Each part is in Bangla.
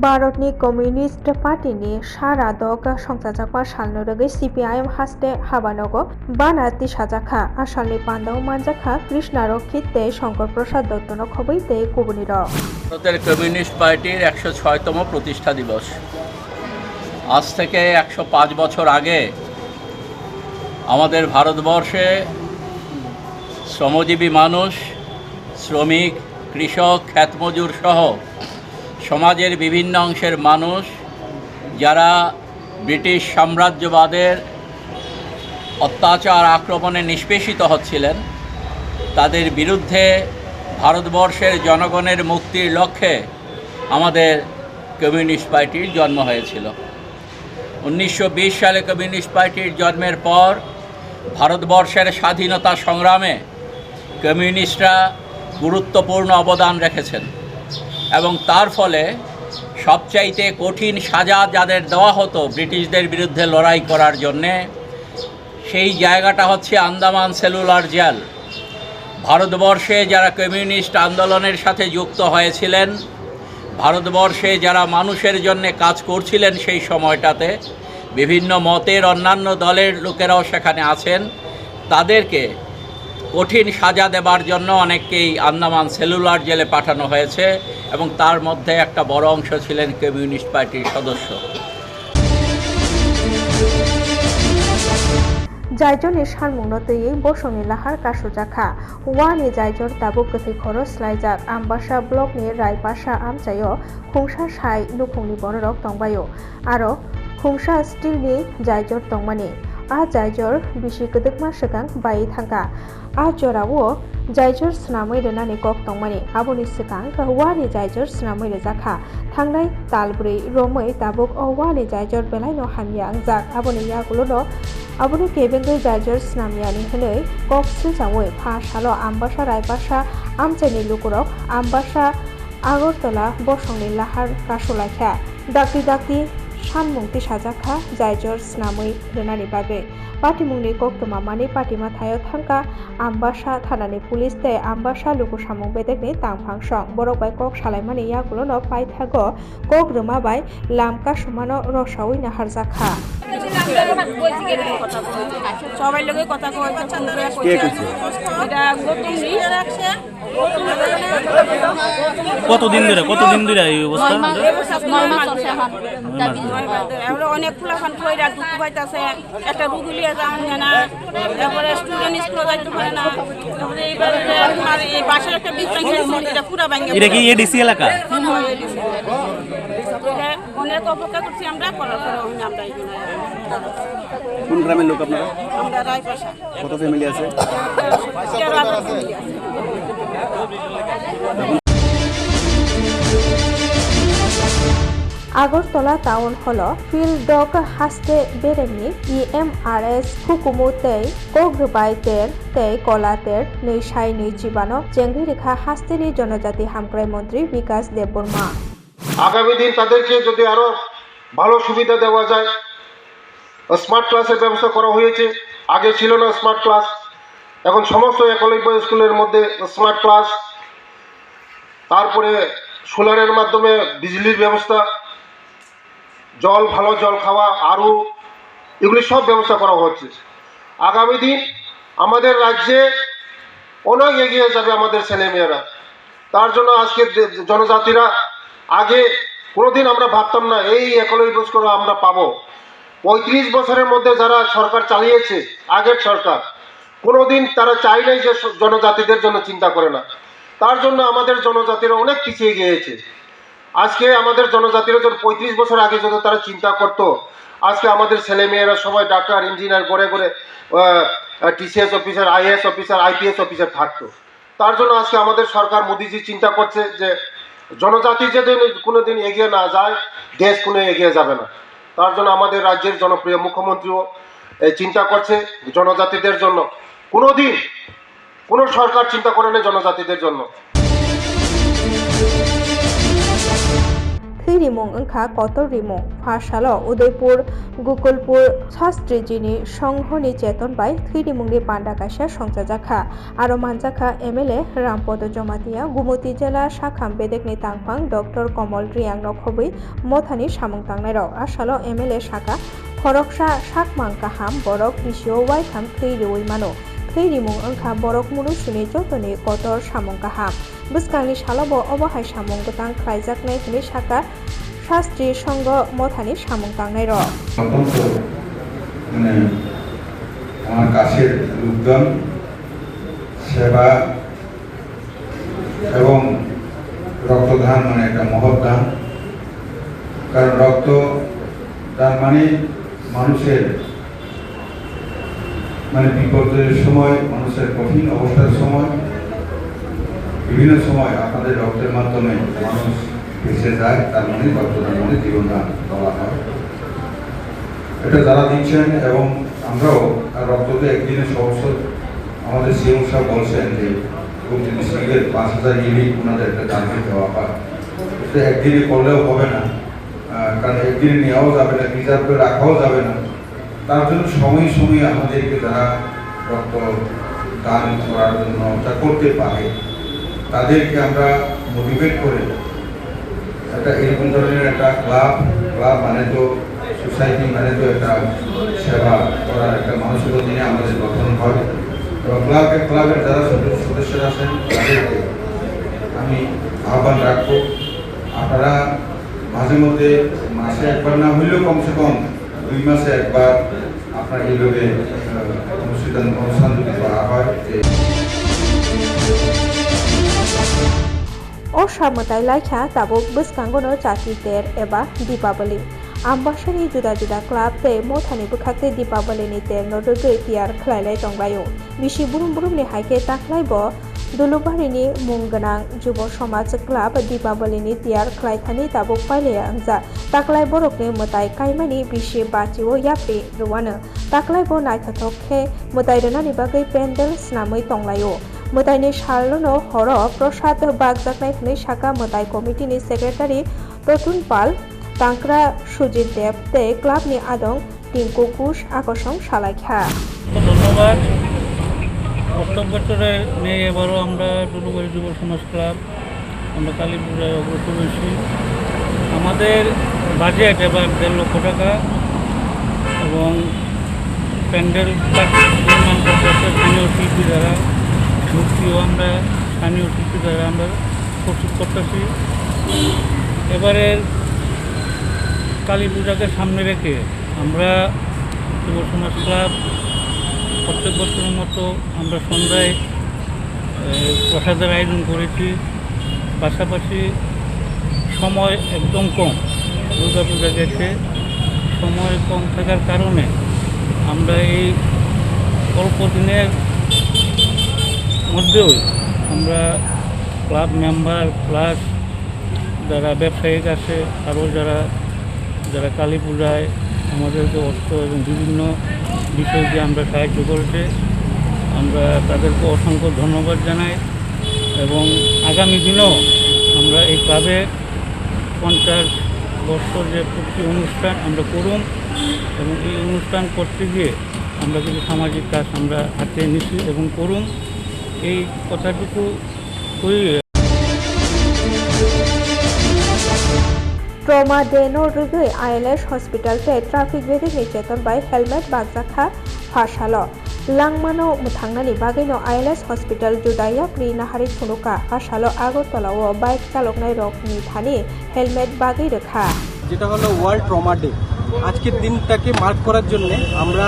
भारतनि कमिउनिस्ट पार्टीनि सारादक संजाजाखा सालनो रगै सिपिआइएम हास्ते हाबानगो बाना तिसाजाखा आसामनि पान्दाव मानजाखा কৃষ্ণা রক্ষিতে শঙ্কর প্রসাদ দত্তন খবৈতে কুবনির ভারতের কমিউনিস্ট পার্টির একশো ছয়তম প্রতিষ্ঠা দিবস আজ থেকে একশো পাঁচ বছর আগে আমাদের ভারতবর্ষে শ্রমজীবী মানুষ শ্রমিক কৃষক খ্যাতমজুর সহ সমাজের বিভিন্ন অংশের মানুষ যারা ব্রিটিশ সাম্রাজ্যবাদের অত্যাচার আক্রমণে নিষ্পেষিত হচ্ছিলেন, তাদের বিরুদ্ধে ভারতবর্ষের জনগণের মুক্তির লক্ষ্যে আমাদের কমিউনিস্ট পার্টির জন্ম হয়েছিল। উনিশশো বিশ সালে কমিউনিস্ট পার্টির জন্মের পর ভারতবর্ষের স্বাধীনতা সংগ্রামে কমিউনিস্টরা গুরুত্বপূর্ণ অবদান রেখেছেন। এবং তার ফলে সবচাইতে কঠিন সাজা যাদের দেওয়া হতো ব্রিটিশদের বিরুদ্ধে লড়াই করার জন্যে, সেই জায়গাটা হচ্ছে আন্দামান সেলুলার জেল। ভারতবর্ষে যারা কমিউনিস্ট আন্দোলনের সাথে যুক্ত হয়েছিলেন, ভারতবর্ষে যারা মানুষের জন্য কাজ করছিলেন সেই সময়টাতে, বিভিন্ন মতের অন্যান্য দলের লোকেরাও সেখানে আছেন। তাদেরকে কঠিন সাজা দেবার জন্য অনেককেই আন্দামান সেলুলার জেলে পাঠানো হয়েছে এবং তার মধ্যে একটা বড় অংশ ছিলেন কমিউনিস্ট পার্টির সদস্য। জাইজন ইশার মুনতই বসনি লাহার কাসুজাখা ওয়ানি জাইজর তাবুক গতি খরচ লাইজার। আমবাসা ব্লক নিয়ে রায়পাশা আমচাইও খুংসা সাই নুখুংনি বনরক টংবায়ো আরও, খুংসা স্টিল স্টিলনি জাইজর টংমানি আ জাইজর বিশি গদকমা সেগাং বাই থাকা আজরাও chora wo जायजर स्नामै रोनानै गक दंमानि। आबनि सिगां हौवानि जायजर स्नामै रोजाखा। थांनाय तालब्रै रमै ताबुक हौवानि जायजर बेलाय न हामिया आंजाक आबनि यागुलनो আবুনি কেবেঙ্গে জাজর স্নামিয়ানি হলে কক্সে চাওয়ে ফাঁস হালো আমবাসা রায়বাসা আমচাইনি লুকুরক আমবাসা আগরতলা বসংনি লাহার কাসুলাখা ডাকি ডাকি সানমুক্তি সাজাখা জায়জর স্নামই রেনারি বাবে पाटिमुंनि कक्तमामानि पाटिमा थायो थांका आम्बासा थानानि पुलिस तै आम्बासा लुकु सामुं बेदेकनि तांफां सं borok bai kok salaimani yagulono paithago kok rwmabai lamka sumano rosawi naharjakha সবাই লোকে কথা কয় কে কইছে? এটা গৌতম রি রাখছে কতদিন ধরে কতদিন ধরে এই অবস্থা? এবারে অনেক ফুলাফান কইরা দুঃখ পাইতাছে। একটা রুগুলিয়া যাওয়া যায় না তারপরে স্টুডেন্ট স্কুলে যাইতে পারে না। তারপরে এইবার আপনার এই বাসার একটা হয়েছে এটা পুরা ভাঙ্গে এটা কি এডিসি এলাকা? অনেক অপেক্ষা করছি আমরা করার পরে আমরা কোন গ্রামের লোক আপনারা? আমরা রায়পাশা। কত ফ্যামিলি আছে তেরো হাজার family আছে। আগরতলা টাউন হল ফিল্ডক হাস্তে বেরেনি ইএমআরএস হুকুমুতেই কগ্রবাই তের তেই কলাতের नै সাই नै জীবানো চেঙ্গি রেখা হাস্তেনি জনজাতি হামক্রাই মন্ত্রী বিকাশ দেববর্মা। আগামী দিন তাদেরকে যদি আরও ভালো সুবিধা দেওয়া যায় স্মার্ট ক্লাসের ব্যবস্থা করা হয়েছে। আগে ছিল না স্মার্ট ক্লাস এখন সমস্ত একলব্য স্কুলের মধ্যে স্মার্ট ক্লাস তারপরে সোলারের মাধ্যমে বিজলির ব্যবস্থা, জল, ভালো জল খাওয়া, আরও এগুলি সব ব্যবস্থা করা হচ্ছে। আগামী দিন আমাদের রাজ্যে অনেক এগিয়ে যাবে আমাদের ছেলেমেয়েরা। তার জন্য আজকে জনজাতিরা আগে কোনোদিন আমরা ভাবতাম না, এই একলব্য স্কুল আমরা পাবো। পঁয়ত্রিশ বছরের মধ্যে যারা সরকার চালিয়েছে, আগের সরকার কোনোদিন তারা চাই নাই যে জনজাতিদের জন্য চিন্তা করে না। তার জন্য আমাদের জনজাতিরা অনেক পিছিয়ে গিয়েছে। আজকে আমাদের জনজাতিরা যখন পঁয়ত্রিশ বছর আগে যদি তারা চিন্তা করতো, আজকে আমাদের ছেলেমেয়েরা সবাই ডাক্তার, ইঞ্জিনিয়ার করে করে TCS officer, IAS officer, IPS officer থাকতো। তার জন্য আজকে আমাদের সরকার মোদিজি চিন্তা করছে যে, জনজাতি যদি কোনোদিন এগিয়ে না যায়, দেশ কোনো এগিয়ে যাবে না। তার জন্য আমাদের রাজ্যের জনপ্রিয় মুখ্যমন্ত্রীও চিন্তা করছে জনজাতিদের জন্য। কোনো দিন কোনো সরকার চিন্তা করে নেই জনজাতিদের জন্য। রিমং খা কত রিমো ফাঁসাল, উদয়পুর, গোকুলপুর, শাস্ত্রী যিনি সংঘনি চেতন বাই থ্রিডিমুং নি পান্ডা কাশা সংসাজা খা, আরও মানজা এমএলএ, রামপদ জমাতিয়া, গুমতি জেলা শাখা বেদেক নি তাংফাং, ডক্টর কমল রিয়াং নখবই মথানি সামং তাংনাই রাও আসাল এমএলএ শাখা খরকসা শাকমাং কাহাম বরক কৃষি ওয়াই খাম থ্রি রিউই মানো ओंखा borok munu suni jotoni kotor samung kaham bwskangni salobo obo hai samung gotang khlaijaknai hini saka শাস্ত্রী সংঘ মথানি সামুং তাংনাই রক মানে আমার কাছের লোকজন সেবা এবং রক্তদান মানে একটা মহৎ দান কারণ রক্ত দান মানে মানুষের মানে বিপদের সময়, মানুষের কঠিন অবস্থার সময়, বিভিন্ন সময় আপনাদের রক্তের মাধ্যমে মানুষ বেঁচে যায়, তার মানে রক্তদান মানে জীবনদান বলা হয়। এটা যারা দিচ্ছেন এবং আমরাও আর রক্ততে একদিনে সমস্ত আমাদের সিএম সাহেব বলছেন যে প্রতিটি সিঙ্গের পাঁচ হাজার ইউনিট ওনাদের একটা টার্গেট দেওয়া হয়। একদিনে করলেও হবে না। কারণ একদিনে নেওয়াও যাবে না, রিজার্ভ করে রাখাও যাবে না। তার জন্য সময় সময়ে আমাদেরকে যারা রক্ত দান করার জন্য তা করতে পারে। তাদেরকে আমরা মোটিভেট করে একটা এরকম ধরনের একটা ক্লাব ক্লাব মানে তো সোসাইটি মানে তো একটা সেবা করার একটা মানসিকতা নিয়ে আমাদের গঠন হয়। এবং ক্লাবের ক্লাবের যারা সদস্য, সদস্যরা আছেন, তাদেরকে আমি আহ্বান রাখব। আপনারা মাঝে মধ্যে মাসে একবার না হইলেও কমসে কম দুই মাসে একবার এইভাবে অনুষ্ঠান অনুষ্ঠান যদি করা হয় যে o samutai laikha tabuk bwskangono jati ter eba dipabali ambasani juda juda club tei mothani bwkhakte dipabali ni ter no rwgui tiyar khlailai tonglaio club dipabali ni tiyar khlaithani tabuk pailaya angja taklai borokni mutai kaimani bisi bachiwo yapi rwano taklai bo naithathok khe mutai rwnani bagui pendel snamui tonglaio মোতাইনি সারলনো হর প্রসাদ বাগজাকনাই হनै শাখা মোতাই কমিটিনি সেক্রেটারি ততুন পাল তাংক্রা সুজিত দেব তে ক্লাবনি আদং টিঙ্কু কুশ আকর্ষণ সালাইখা ধন্যবাদ প্রত্যেক বছরে নিয়ে এবারও আমরা ডুলুবাড়ি যুব সমাজ ক্লাব, আমরা কালী পূজায় অগ্রসর হয়েছি। আমাদের বাজেট এবার দেড় লক্ষ টাকা এবং প্যান্ডেল স্থানীয় শিল্পী দ্বারা। মূর্তিও আমরা, স্থানীয় শিল্পী দ্বারা আমরা প্রস্তুত করতেছি। এবারের কালী পূজাকে সামনে রেখে আমরা যুব সমাজ ক্লাব প্রত্যেক বছরের মতো আমরা সন্ধ্যায় প্রসাদের আয়োজন করেছি। পাশাপাশি সময় একদম কম, দুর্গা পূজা গেছে। সময় কম থাকার কারণে আমরা এই অল্প দিনের মধ্যেও আমরা ক্লাব মেম্বার প্লাস যারা ব্যবসায়িক আছে, আরও যারা যারা কালী পূজায় আমাদেরকে অর্থ এবং বিভিন্ন বিষয় দিয়ে আমরা সাহায্য করেছে, আমরা তাদেরকে অসংখ্য ধন্যবাদ জানাই এবং আগামী দিনেও আমরা এই ক্লাবে পঞ্চাশ বছর যে প্রতি অনুষ্ঠান আমরা করুন এবং এই অনুষ্ঠান করতে গিয়ে আমরা কিছু সামাজিক কাজ আমরা হাতে নিছি এবং করুন। এই কথাটুকু কই ટ્રોમાડેનોર્ગે আইএলএস હોસ્પિટલ ট্রাফিক ટ્રાફિક নিচেতন বাই হেলমেট બાગજાખા ફાશાલો লাংমানো থাংনানি বাগৈনো আইএলএস হসপিটাল, জুদাইয়া প্রিনাহারি থুনুকা আগরতলা ও বাইক চালকনাই রক থানি হেলমেট বাগৈ রেখা। যেটা হলো ওয়ার্ল্ড ট্রমা ডে। আজকের দিনটাকে মার্ক করার জন্য আমরা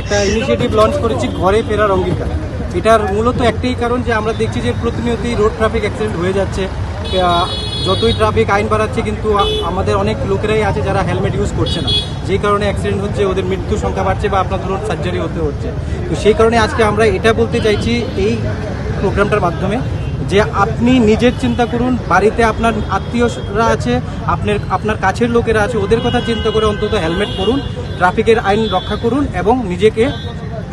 একটা ইনিশিয়েটিভ লঞ্চ করেছি ঘরে ফেরার অঙ্গীকার। এটার মূলত একটাই কারণ যে আমরা দেখছি যে প্রতিনিয়তই রোড ট্রাফিক অ্যাক্সিডেন্ট হয়ে যাচ্ছে। যতই ট্রাফিক আইন বাড়াচ্ছে, কিন্তু আমাদের অনেক লোকেরাই আছে যারা হেলমেট ইউজ করছে না। যেই কারণে অ্যাক্সিডেন্ট হচ্ছে, ওদের মৃত্যুর সংখ্যা বাড়ছে বা আপনার ধরুন সার্জারি হতে হচ্ছে। তো সেই কারণে আজকে আমরা এটা বলতে চাইছি, এই প্রোগ্রামটার মাধ্যমে যে আপনি নিজের চিন্তা করুন, বাড়িতে আপনার আত্মীয়রা আছে, আপনার আপনার কাছের লোকেরা আছে, ওদের কথা চিন্তা করে অন্তত হেলমেট পরুন ট্রাফিকের আইন রক্ষা করুন এবং নিজেকে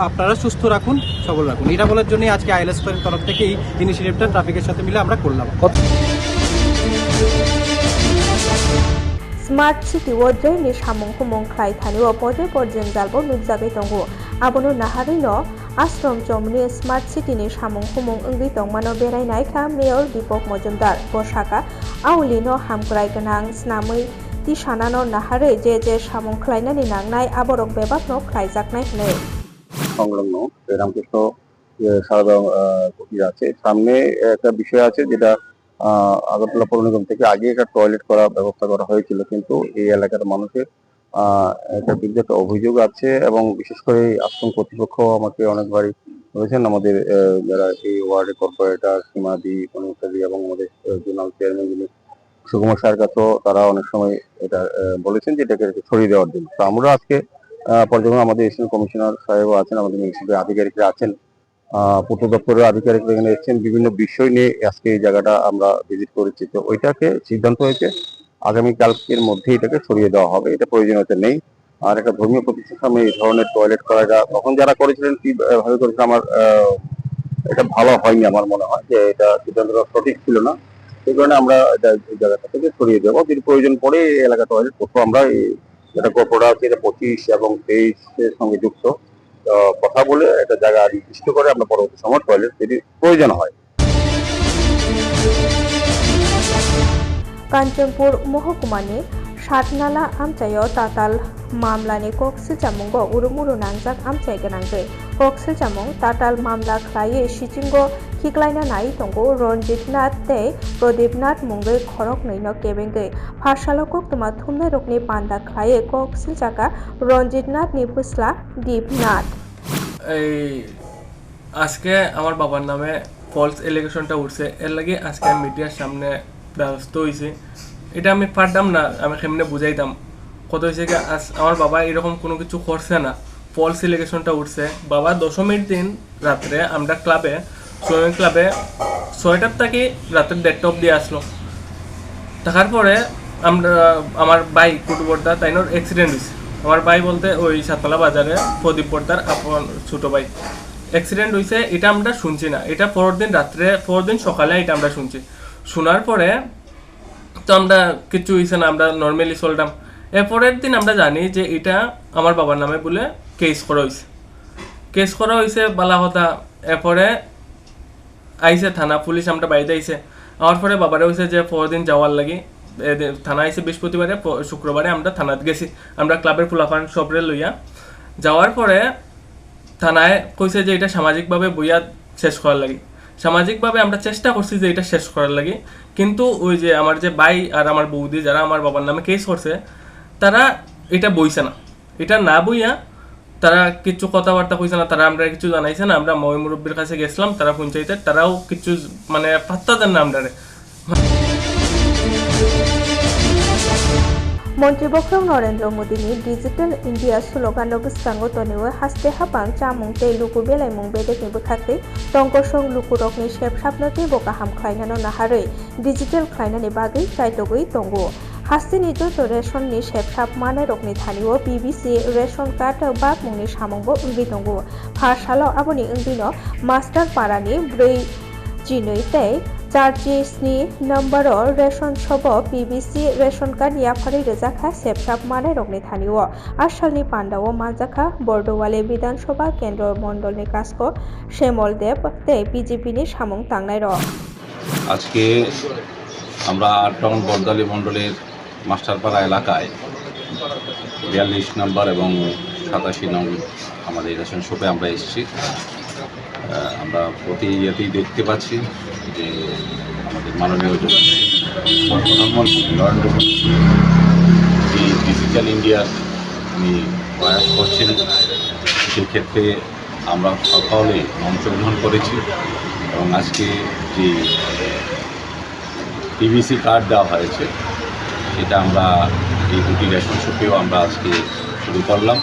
আপনারা সুস্থ রাখুন, সবল রাখুন। এটা বলার জন্যই আজকে আইএলএস তরফ থেকে এই ইনিশিয়েটিভটা ট্রাফিকের সাথে মিলে আমরা করলাম। 마치 워제 니 샤몽호 몽클라이 타니 워포제 버젠 잘보 눕자베 동고 아보노 나하리노 আশ্রম চমনি স্মার্ট সিটি নি সামং হুমং অঙ্গি তংমানো বেড়াইনাই খা মেয়র দীপক মজুমদার। বসাকা আউলিনো হামক্রাই গনাং স্নামই তি সানানো নাহারে যে যে সামং খ্লাইনানি নাংনাই আবরক বেবাক নো খ্লাইজাকনাই হলে সংলগ্ন রামকৃষ্ণ সারদা আছে। সামনে একটা বিষয় আছে যেটা আগরতলা পৌর নিগম থেকে আগে একটা টয়লেট করার ব্যবস্থা করা হয়েছিল, কিন্তু এই এলাকার মানুষের বিরুদ্ধে একটা অভিযোগ আছে এবং বিশেষ করে আশ্রম কর্তৃপক্ষ আমাকে অনেকবারই বলেছেন, আমাদের যারা এই ওয়ার্ডের কর্পোরেটর সীমাদি অনুসারী এবং আমাদের জোনাল চেয়ারম্যান যিনি সুকুমার স্যার কাছেও তারা অনেক সময় এটা বলেছেন যে এটাকে ছড়িয়ে দেওয়ার জন্য। তো আমরা আজকে পর্যবেক্ষণ আমাদের এসিস্ট্যান্ট কমিশনার সাহেবও আছেন, আমাদের মিউনিসিপ্যাল আধিকারিকরা আছেন। পূর্ত দপ্তরের আধিকারিকরা এখানে এসেছেন। বিভিন্ন বিষয় নিয়ে আজকে এই জায়গাটা আমরা ভিজিট করেছি। তো ওইটাকে সিদ্ধান্ত হয়েছে আগামী কালকের মধ্যে এটাকে সরিয়ে দেওয়া হবে। এটা প্রয়োজনীয়তা নেই। আর একটা ধর্মীয় প্রতিষ্ঠান এই ধরনের টয়লেট করাটা তখন যারা করেছিলেন কি আহ, ভাবে করেছিলেন আমার এটা ভালো হয়নি আমার মনে হয় যে এটা সিদ্ধান্তটা সঠিক ছিল না। সেই কারণে আমরা এটা এই জায়গাটা থেকে সরিয়ে দেবো। যদি প্রয়োজন পড়ে এই এলাকা টয়লেট করব আমরা এই যেটা গোপরা আছে এটা পঁচিশ এবং তেইশের সঙ্গে যুক্ত। কথা বলে একটা জায়গা নির্দিষ্ট করে আমরা পরবর্তী সময় টয়লেট যদি প্রয়োজন হয়। কাঞ্চনপুর মহকুমা নিয়ে सातनाला आमचायाव ताताल मामलानि कक सिलचामुंबो उरुमुरु नांजाक आमचाय गोनांगै कक सिलचामुं ताताल मामला ख्लायै सिचिंगो खिग्लायना नाय tongo रन्जित नाथ tei प्रदीप नाथ mungoi khorok nui no kebengoi pharsalo koktoma thumnai rokni panda khlaioi kok siljaka রঞ্জিত নাথ ni pusla দীপ নাথ এই আজকে আমার বাবার নামে ফলস এলিগেশনটা উঠছে এর লাগে আজকে আমি মিডিয়ার সামনে ব্যস্ত হয়েছি এটা আমি পারতাম না, আমি কেমনে বুঝাইতাম। কত হয়েছে কি আমার বাবা এরকম কোনো কিছু করছে না। ফলস এলিগেশনটা উঠছে। বাবা দশমীর দিন রাত্রে আমরা ক্লাবে সুইমিং ক্লাবে ছয়টার থেকে রাতের দেড়টা অব্দি আসলো। থাকার পরে আমরা, আমার ভাই বর্দা তাইনোর অ্যাক্সিডেন্ট হয়েছে আমার ভাই বলতে ওই সাতলা বাজারে প্রদীপ বর্দার আপন ছোটো ভাই। অ্যাক্সিডেন্ট হয়েছে এটা আমরা শুনছি না। এটা পরের দিন রাত্রে, পরের দিন সকালে এটা আমরা শুনছি। শোনার পরে তো আমরা কিছু হয়েছে না, আমরা নর্মালি চলতাম। এরপরের দিন আমরা জানি যে এটা আমার বাবার নামে বলে কেস করা হয়েছে কেস করা হয়েছে বালা কথা। এরপরে আইছে থানা, পুলিশ আমরা বাইরে আইছে। আমার পরে বাবারে হয়েছে যে পরদিন যাওয়ার লাগি থানা আইছে বৃহস্পতিবারে শুক্রবারে আমরা থানাত গেছি। আমরা ক্লাবের ফুলাফান সবরে লইয়া। যাওয়ার পরে থানায় কইছে যে এটা সামাজিকভাবে বইয়া শেষ করার লাগে। সামাজিকভাবে আমরা চেষ্টা করছি যে এটা শেষ করার লাগে। কিন্তু ওই যে আমার যে ভাই আর আমার বৌদি, যারা আমার বাবার নামে কেস করছে, তারা এটা বইছে না। এটা না বইয়া তারা কিছু কথাবার্তা কইছে না, তারা আমরা কিছু জানাইছে না। আমরা মই মুরব্বীর কাছে গেছিলাম, তারা পঞ্চায়েতের, তারাও কিছু মানে পাত্তা দেন না আমরা ಮಂತ್ರಿ ಬೊಕ್ರಂ ನರೇಂದ್ರ ಮೋದಿನಿ ಡಿಜಿಟಲ್ ಇಂಡಿಯಾ ಸ್ಲೋಗಾನ್ ಬಸ್kango ತನಿವೆ ಹಸ್ತೆ ಹಪಾಂ ಚಾಮುಂಗ್ತೆ ಲುಕು ಬೆಲೈ ಮುಂಗ್ಬೇದೆ ಕೆ ಬುಖಾಕ್ತೆ ಟಂಕೋಸಂಗ್ ಲುಕು ರಕ್ನಿ ಶೇಪ್ ಶಾಪ್ನತೆ ಬೋಕಾ ಹಾಂ ಖಾಯ್ನಾನ ನಾಹಾರೆ ಡಿಜಿಟಲ್ ಖಾಯ್ನಾನಿ ಬಾಗೈ ಚಾಯ್ತಗೈ ತಂಗೋ হাস্তে নিযুক্ত রেশন নি সেবসাব মানে রকনি থানিও বিবিসি রেশন কার্ড বা মুংনি সামঙ্গ উঙ্গি দঙ্গ পাঠশালা আবনি উঙ্গিন মাস্টার পাড়ানি ব্রৈ জিনৈতে jinui tei চারজি স্নি নম্বর রেশন সব পিবিসি রেশন কার্ড ইয়াফারি রেজাখা সেপসাপ মানে রগনি থানিও। আসালনি পান্ডাও মাজাখা বর্ডোয়ালে বিধানসভা কেন্দ্র মন্ডলনি কাস্ক শ্যামল দেব তে বিজেপিনি সামং তাংনাই র আজকে আমরা আট নং বরদালি মণ্ডলের মাস্টারপাড়া এলাকায় বিয়াল্লিশ নম্বর এবং সাতাশি নং আমাদের রেশন শপে আমরা এসেছি। আমরা প্রতি ইয়েতেই দেখতে পাচ্ছি যে আমাদের মাননীয় যে প্রধানমন্ত্রী নরেন্দ্র মোদী এই ডিজিটাল ইন্ডিয়ার উনি প্রয়াস করছেন। সেক্ষেত্রে আমরা সকলে অংশগ্রহণ করেছি এবং আজকে যে পিভিসি কার্ড দেওয়া হয়েছে, সেটা আমরা এই দুটি রেশন শপেও আমরা আজকে শুরু করলাম।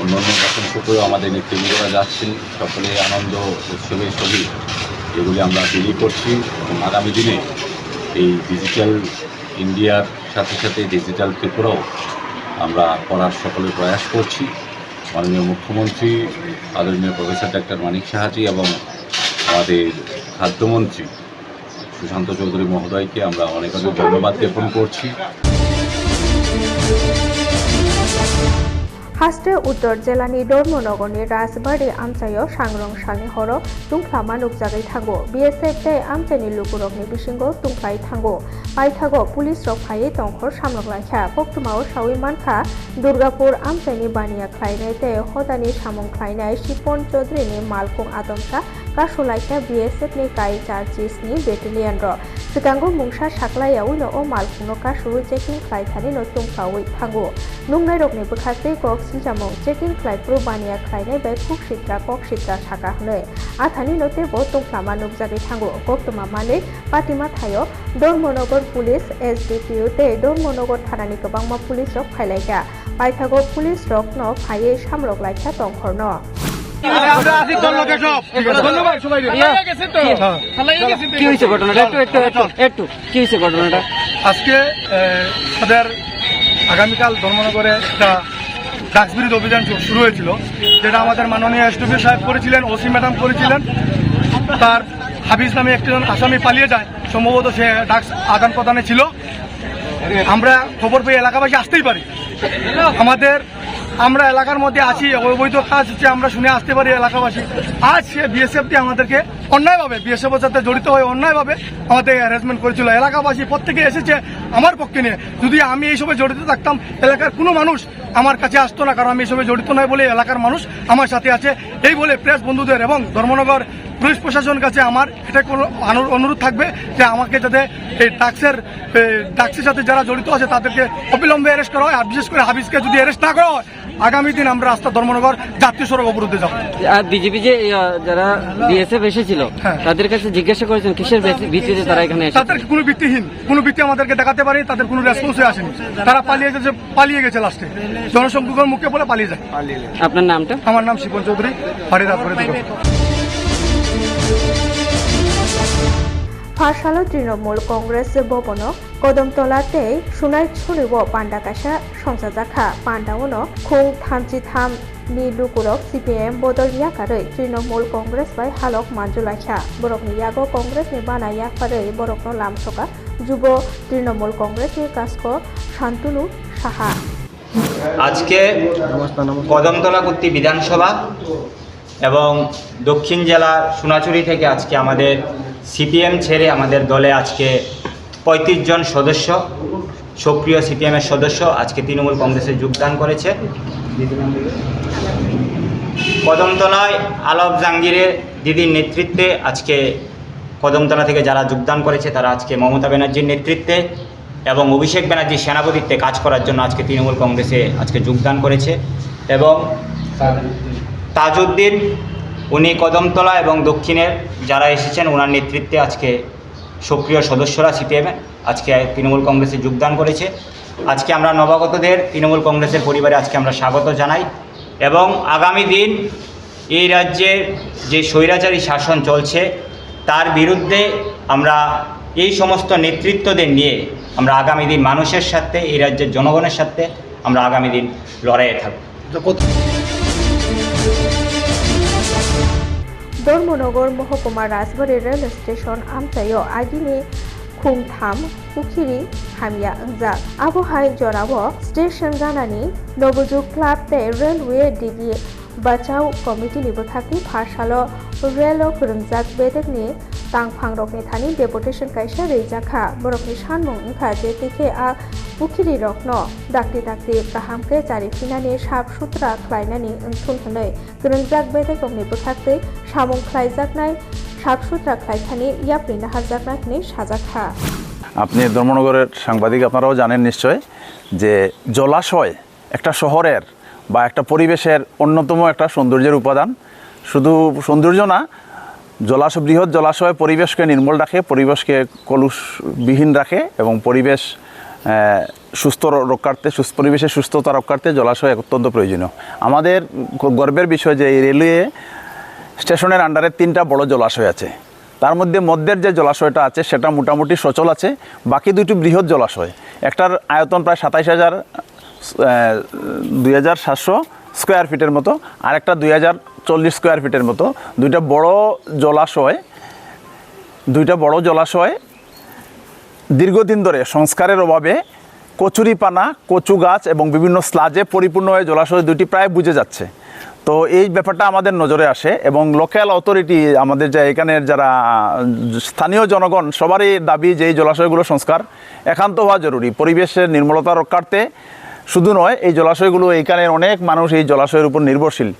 অন্য অন্য রেশন শপেও আমাদের নেতৃবৃন্দরা যাচ্ছেন। সকলে আনন্দ উৎসবের ছবি এগুলি আমরা বিলি করছি। এবং আগামী দিনে এই ডিজিটাল ইন্ডিয়ার সাথে সাথে ডিজিটাল ত্রিপুরাও আমরা করার সকলে প্রয়াস করছি। মাননীয় মুখ্যমন্ত্রী, আদরণীয় প্রফেসর ডাক্তার মানিক সাহাজি এবং আমাদের খাদ্যমন্ত্রী সুশান্ত চৌধুরী মহোদয়কে আমরা অনেক অনেক ধন্যবাদ জ্ঞাপন করছি। हास्टे उत्तर जिल्लानि धर्मनगरनि राजबारि आमचायाव सांग्रं सानि हर तुंख्लामा नुकजागै थांगो बिएसएफ ते आमचानि लुकुरकनि बिसिंगो तुंख्लाय थांगो पाइथागो पुलिस रक फायै तंखर सामलक लाखा पक्तुमाव सावै मानखा दुर्गापुर आमचाइनि बानिया ख्लायनाय ते हदानि सामं ख्लायनाय शिपन चौधुरीनि मालखं आदमसा कासुलाइखा बिएसएफ नि काइ चार्जिसनि बेटेलियन र सिगांगो मुंसा साक्लायाव नो ओ मालखंनो कासु चेकिं ख्लायथानि नो तुंख्लावै थांगो नुंनाय रकनि बखासे कक सिजामं चेकिं ख्लायप्रु बानिया ख्लायनाय बै कुक सित्रा कक सित्रा साका हनै आथानि नते बो तुंख्लामा नुकजागै थांगो गक्तमा माने पाटिमा थायो धर्मनगर पुलिस एसडिपिउ ते धर्मनगर थानानि गोबांमा पुलिस रक फायलायगा पाइथागो पुलिस रक न फायै सामरक लायखा तंखरनो কি হয়েছে ঘটনাটা? একটু একটু একটু একটু। কি হয়েছে ঘটনাটা? আজকে আহ, তাদের আগামীকাল ধর্মনগরে একটা ড্রাগস বিরোধী অভিযান শুরু হয়েছিল যেটা আমাদের মাননীয় এসডিপি সাহেব করেছিলেন ওসি ম্যাডাম করেছিলেন। তার হাবিজ নামে একজন আসামি পালিয়ে যায়। সম্ভবত সে ড্রাগস আদান প্রদানে ছিল। আমরা খবর পেয়ে এলাকাবাসী আসতেই পারি। আমাদের আমরা এলাকার মধ্যে আছি, অবৈধ কাজ হচ্ছে আমরা শুনে আসতে পারি এলাকাবাসী। আজ সে বিএসএফটি আমাদেরকে অন্যায়ভাবে বিএসএফ এর সাথে জড়িত হয়ে অন্যায়ভাবে আমাদের অ্যারেঞ্জমেন্ট করেছিল। এলাকাবাসী প্রত্যেকে এসেছে আমার পক্ষে নিয়ে। যদি আমি এইসবে জড়িত থাকতাম, এলাকার কোনো মানুষ আমার কাছে আসতো না, কারণ আমি এইসবে জড়িত নয় বলে এলাকার মানুষ আমার সাথে আছে। এই বলে প্রেস বন্ধুদের এবং ধর্মনগর পুলিশ প্রশাসন কাছে আমার এটা কোনো অনুরোধ থাকবে যে আমাকে যাতে এই ডাক্সের ডাক্সের সাথে যারা জড়িত আছে, তাদেরকে অবিলম্বে অ্যারেস্ট করা হয়। আর বিশেষ করে হাবিজকে যদি অ্যারেস্ট না করা হয় আগামী দিন আমরা রাস্তা ধর্মনগর জাতীয় সড়ক অবরুদ্ধে যাব। আর বিজেপি যে যারা বিএসএফ এসেছিল তাদের কাছে জিজ্ঞাসা করেছেন কিসের ভিত্তি- ভিত্তিতে তারা এখানে তাদের কোনো ভিত্তিহীন কোনো ভিত্তি আমাদেরকে দেখাতে পারে তাদের কোনো রেসপন্স হয়ে আসেনি। তারা পালিয়ে গেছে পালিয়ে গেছে লাস্টে জনসংখ্যার মুখে বলে পালিয়ে যায়। আপনার নামটা? আমার নাম শিপন চৌধুরী পাঠশালা তৃণমূল কংগ্রেস ভবন কদমতলাতে সোনাই ছড়িব পান্ডা কাশা সংসার জাখা পান্ডাওন খুং থামচি থাম নিলুকুরক সিপিএম বদল ইয়াকারে তৃণমূল কংগ্রেস বাই হালক মানজু লাইসা বরক ইয়াগ কংগ্রেস নি বানাই ইয়াকারে বরক নাম থকা যুব তৃণমূল কংগ্রেস নি কাস্ক শান্তনু সাহা। আজকে কদমতলা কর্তি বিধানসভা এবং দক্ষিণ জেলা সোনাচুরি থেকে আজকে আমাদের সিপিএম ছেড়ে আমাদের দলে আজকে পঁয়ত্রিশ জন সদস্য, সক্রিয় সিপিএমের সদস্য আজকে তৃণমূল কংগ্রেসে যোগদান করেছে। কদমতলায় আলব জাহাঙ্গীরের দিদির নেতৃত্বে আজকে কদমতলা থেকে যারা যোগদান করেছে তারা আজকে মমতা ব্যানার্জির নেতৃত্বে এবং অভিষেক ব্যানার্জির সেনাপতিত্বে কাজ করার জন্য আজকে তৃণমূল কংগ্রেসে আজকে যোগদান করেছে। এবং তাজউদ্দিন উনি কদমতলা এবং দক্ষিণের যারা এসেছেন ওনার নেতৃত্বে আজকে সক্রিয় সদস্যরা সিপিএম আজকে তৃণমূল কংগ্রেসে যোগদান করেছে। আজকে আমরা নবাগতদের, তৃণমূল কংগ্রেসের পরিবারে আজকে আমরা স্বাগত জানাই এবং আগামী দিন এই রাজ্যে যে স্বৈরাচারী শাসন চলছে, তার বিরুদ্ধে আমরা এই সমস্ত নেতৃত্বদের নিয়ে আমরা আগামী দিন মানুষের সাথে এই রাজ্যের জনগণের সাথে আমরা আগামী দিন লড়াইয়ে থাকব। ধর্মনগর মহকুমার রাজবাড়ী রেল স্টেশন আমতায় আগিনে খুমথাম, পুখিরি, হামিয়া, আংজা। আবহায় জড়াব স্টেশন জানানি, নবযুগ ক্লাবতে রেলওয়ে ডিগি दिगि बाचाव कमिटिनिबो थाखि फारसाल रेल फोरोंजाक बेदेगनि तांफां रकनि थानि डेपुटेशन कायसा रैजाखा बरकनि सानमुं ओंखा जेतिखे आ पुखिरि रकनो दाक्ति दाक्ति गाहामके जारिफिनानि साफ सुथ्रा ख्लायनानि ओंथुन हनै गोरोंजाक बेदेग रकनिबो थाखै सामुं ख्लायजाकनाय সাফ সুতরা খ্লাইখানি ইয়াপ্রিনা হাজাকনাখিনি সাজাখা আপনি ধর্মনগরের সাংবাদিক আপনারাও জানেন নিশ্চয় যে জলাশয় একটা শহরের বা একটা পরিবেশের অন্যতম একটা সৌন্দর্যের উপাদান। শুধু সৌন্দর্য না, জলাশয়, বৃহৎ জলাশয় পরিবেশকে নির্মল রাখে, পরিবেশকে কলুষবিহীন রাখে এবং পরিবেশ সুস্থ রক্ষার্থে, সুস্থ পরিবেশের সুস্থতা রক্ষার্থে জলাশয় অত্যন্ত প্রয়োজনীয়। আমাদের গর্বের বিষয় যে এই রেলওয়ে স্টেশনের আন্ডারে তিনটা বড় জলাশয় আছে। তার মধ্যে মধ্যের যে জলাশয়টা আছে, সেটা মোটামুটি সচল আছে। বাকি দুটি বৃহৎ জলাশয়। একটার আয়তন প্রায় সাতাইশ হাজার দুই হাজার সাতশো স্কোয়ার ফিটের মতো আর একটা দুই হাজার চল্লিশ স্কোয়ার ফিটের মতো। দুইটা বড় জলাশয়, দুইটা বড় জলাশয় দীর্ঘদিন ধরে সংস্কারের অভাবে কচুরিপানা, কচু গাছ এবং বিভিন্ন স্লাজে পরিপূর্ণ হয়ে জলাশয় দুটি প্রায় বুঝে যাচ্ছে। তো এই ব্যাপারটা আমাদের নজরে আসে এবং লোকাল অথরিটি আমাদের যে এখানের যারা, স্থানীয় জনগণ, সবারই দাবি যে এই জলাশয়গুলো সংস্কার একান্ত হওয়া জরুরি। পরিবেশের নির্মলতা রক্ষার্থে শুধু নয়, এই জলাশয়গুলো এইখানের অনেক মানুষ এই জলাশয়ের উপর নির্ভরশীল।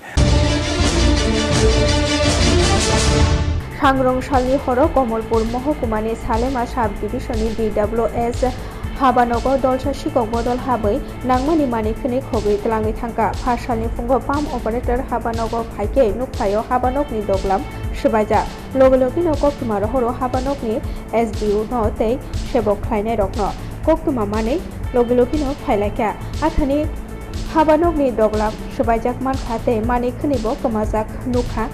সাংরংশালী হর কমলপুর, মহকুমানী, সালেমা সাব ডিভিশনি বিডাব্লিউএস হাবানগর দলসা শিকক বদল হাबै নাংমানি মানি ফিনি খবৈ তলাঙি থাকা ভাষানি ফুঙ্গ পাম অপারেটর, হাবানগর ফাইকে নুকফায়ও হাবানগনি, দগলাম সেবাজা লগে লগে লগিন কপ্তমার হর এস বিউ নতে, সেবক খাইনে রকন koktu mamane logilogino khailakya athani habanokni doglap subajak man khate mani khani bo kamajak nukha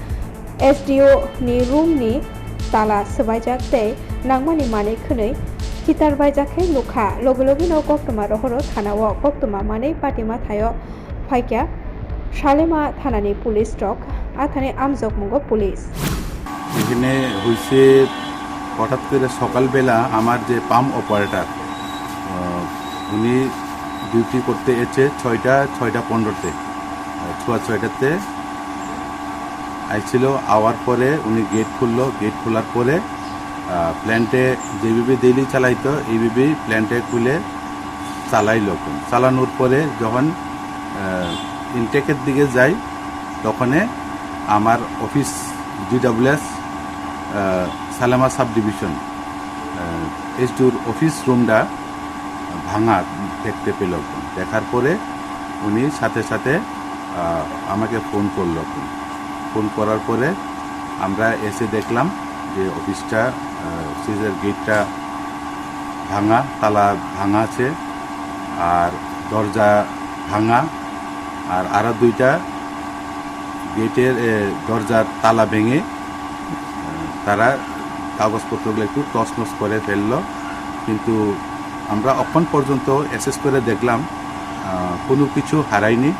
SDO ni room ni tala subajak te nangmani mani khani kitar bajake nukha logilogino koktuma rohoro thanao koktuma mane patima thayo phaikya শালেমা থানানি পুলিশ টক আর থানে আমজকমঙ্গ পুলিশ এখানে হয়েছে হঠাৎ করে সকালবেলা আমার যে পাম্প অপারেটর উনি ডিউটি করতে এসে ছয়টা ছয়টা পনেরোতে ছোয়া ছয়টাতে আইছিল। আওয়ার পরে উনি গেট খুললো। গেট খোলার পরে প্ল্যান্টে যেভাবে ডেইলি চালাইতো, এইভাবে প্ল্যান্টে খুলে চালাইলো চালানোর পরে যখন ইনটেকের দিকে যাই, তখনে আমার অফিস ডিডাব্লিউএস সালামা সাব ডিভিশন এসডিউর অফিস রুমটা ভাঙা দেখতে পেল দেখার পরে উনি সাথে সাথে আমাকে ফোন করল ফোন করার পরে আমরা এসে দেখলাম যে অফিসটা সিজের গেটটা ভাঙা, তালা ভাঙা আছে আর দরজা ভাঙা আর আরও দুইটা গেটের দরজার তালা ভেঙে তারা কাগজপত্রগুলো একটু তছনছ করে ফেলল। কিন্তু আমরা অক্ষণ পর্যন্ত অ্যাসেস করে দেখলাম কোনো কিছু হারায়নি।